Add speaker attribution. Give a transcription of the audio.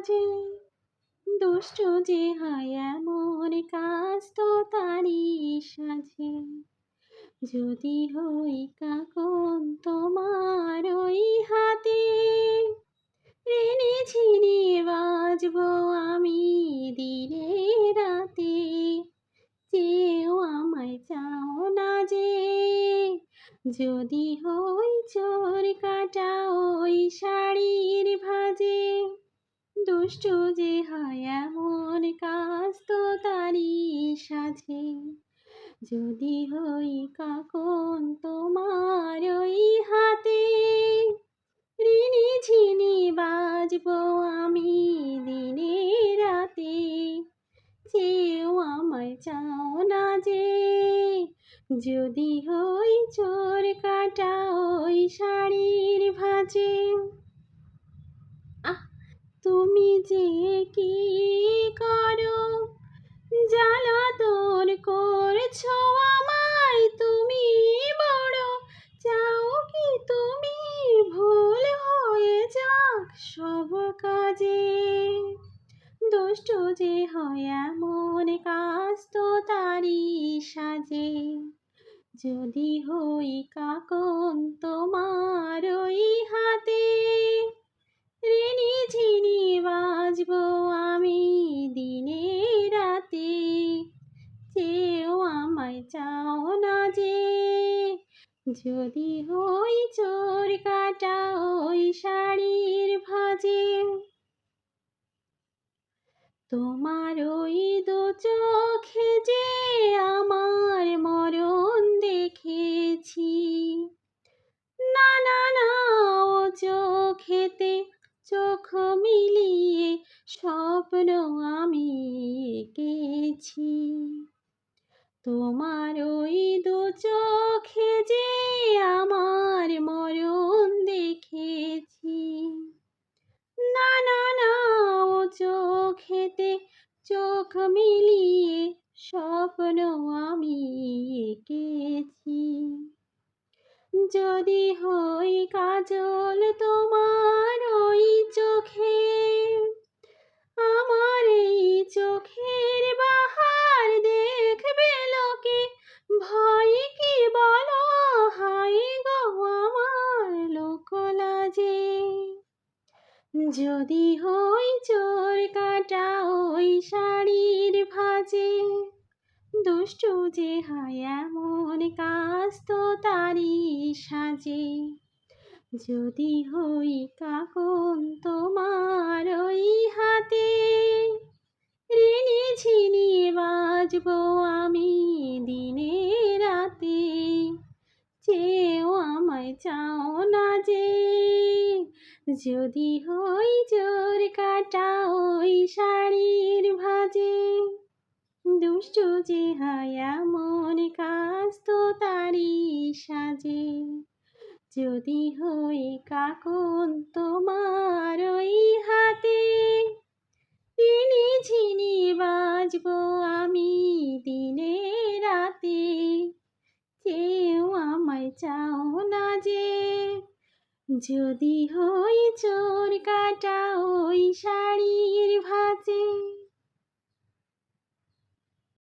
Speaker 1: ভাজে দুষ্ট যে হয় এমন কাজ তো তারই সাজে। যদি হই কাকন তোমার ওই হাতে ঋণে ঝিনি বাজব আমি দিনে রাতে। চেয়েও আমায় চাও না যে, যদি হই চোর কাটা ওই শাড়ির দুষ্ট যে হয় এমন কাজ তো তারই সাজে যদি হই কাকন তোমার ওই হাতে, ঋণি ঝিনি বাজব আমি দিনে রাতে। চেয়েও আমায় চাও না যে, যদি হই চোর কাটা ওই শাড়ির ভাজে তুমি যে কি করো? জ্বালাতন করছ আমায় তুমি বড়। চাও কি তুমি ভুল হয়ে যাক সব কাজে? দুষ্ট যে হয় এমন কাজ তো তারই সাজে। যদি হই কাকন তোমার যদি হই চোর কাটা ওই শাড়ির ভাজে, তোমার ওই দু চোখে যে আমার মরণ দেখেছি। না না না, ও চোখেতে চোখ মিলিয়ে স্বপ্ন আমি এঁকেছি। তোমার ওই দু চোখে চোখ মিলিয়ে স্বপ্ন আমি এঁকেছি। যদি হই কাজল তোমার ওই চোখে যদি হই চোর কাটা ওই শাড়ির ভাজে। দুষ্ট যে হয় এমন কাজ তো তারি সাজে। যদি হই কাকন তোমার ওই হাতে, ঋণি ঝিনি বাজব যদি হই জোর কাটা ওই শাড়ির ভাজে, দুষ্ট যে হয় এমন কাজ তো তারি সাজে। যদি হই কাকন তোমার ওই হাতে তিনি ঝিনি বাজব আমি দিনে রাতে, কেউ আমায় চাও না যদি হই চোর কাটা ওই শাড়ির ভাজে।